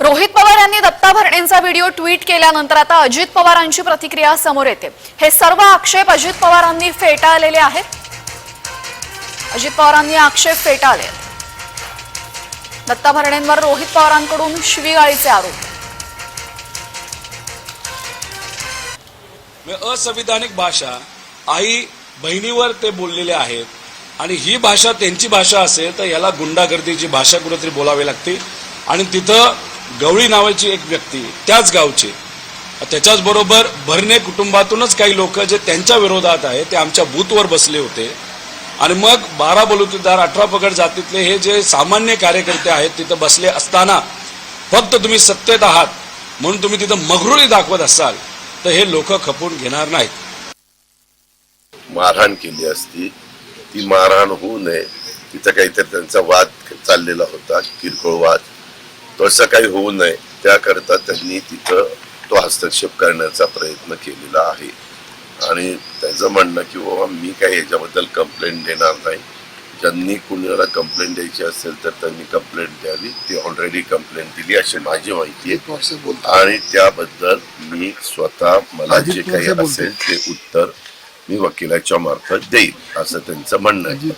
रोहित पवार यांनी Datta भरणेंचा video tweet केल्यानंतर आता अजित पवारांची प्रतिक्रिया समोर येते. हे सर्व आक्षेप अजित पवारांनी फेटाळलेले आहेत. अजित पवारांनी आक्षेप फेटाळले दत्ता भरणेंवर रोहित पवारांकडून शिवीगाळीचे आरोप. असंविधानिक भाषा आई बहिणीवर ते बोललेले आहेत आणि ही भाषा त्यांची भाषा असेल तर याला गुंडागर्दीची भाषा कुठेतरी बोलावी लागते. आणि तिथं गवळी नावाची एक व्यक्ती त्याच गावची त्याच्याच बरोबर भरणे कुटुंबातूनच काही लोक जे त्यांच्या विरोधात आहे ते आमच्या बूथवर बसले होते. आणि मग बारा बलुतेदार अठरा पगड जातीतले हे जे सामान्य कार्यकर्ते आहेत तिथं बसले असताना फक्त तुम्ही सत्तेत आहात म्हणून तुम्ही तिथं मगरुरी दाखवत असाल तर हे लोक खपून घेणार नाहीत. मारहाण केली असती. ती मारहाण होऊ नये. तिथं काहीतरी त्यांचा वाद चाललेला होता किरकोळ वाद. तसं काही होऊ नये. त्याकरता त्यांनी तिथं तो हस्तक्षेप करण्याचा प्रयत्न केलेला आहे. आणि त्याचं म्हणणं की बाबा मी काही याच्याबद्दल कंप्लेंट देणार नाही. ज्यांनी कुणाला कंप्लेंट द्यायची असेल तर त्यांनी कंप्लेंट द्यावी. ती ऑलरेडी कंप्लेंट दिली अशी माझी माहिती आहे. आणि त्याबद्दल मी स्वतः मला जे काही असेल ते उत्तर मी वकिलाच्या मार्फत देईल असं त्यांचं म्हणणं आहे.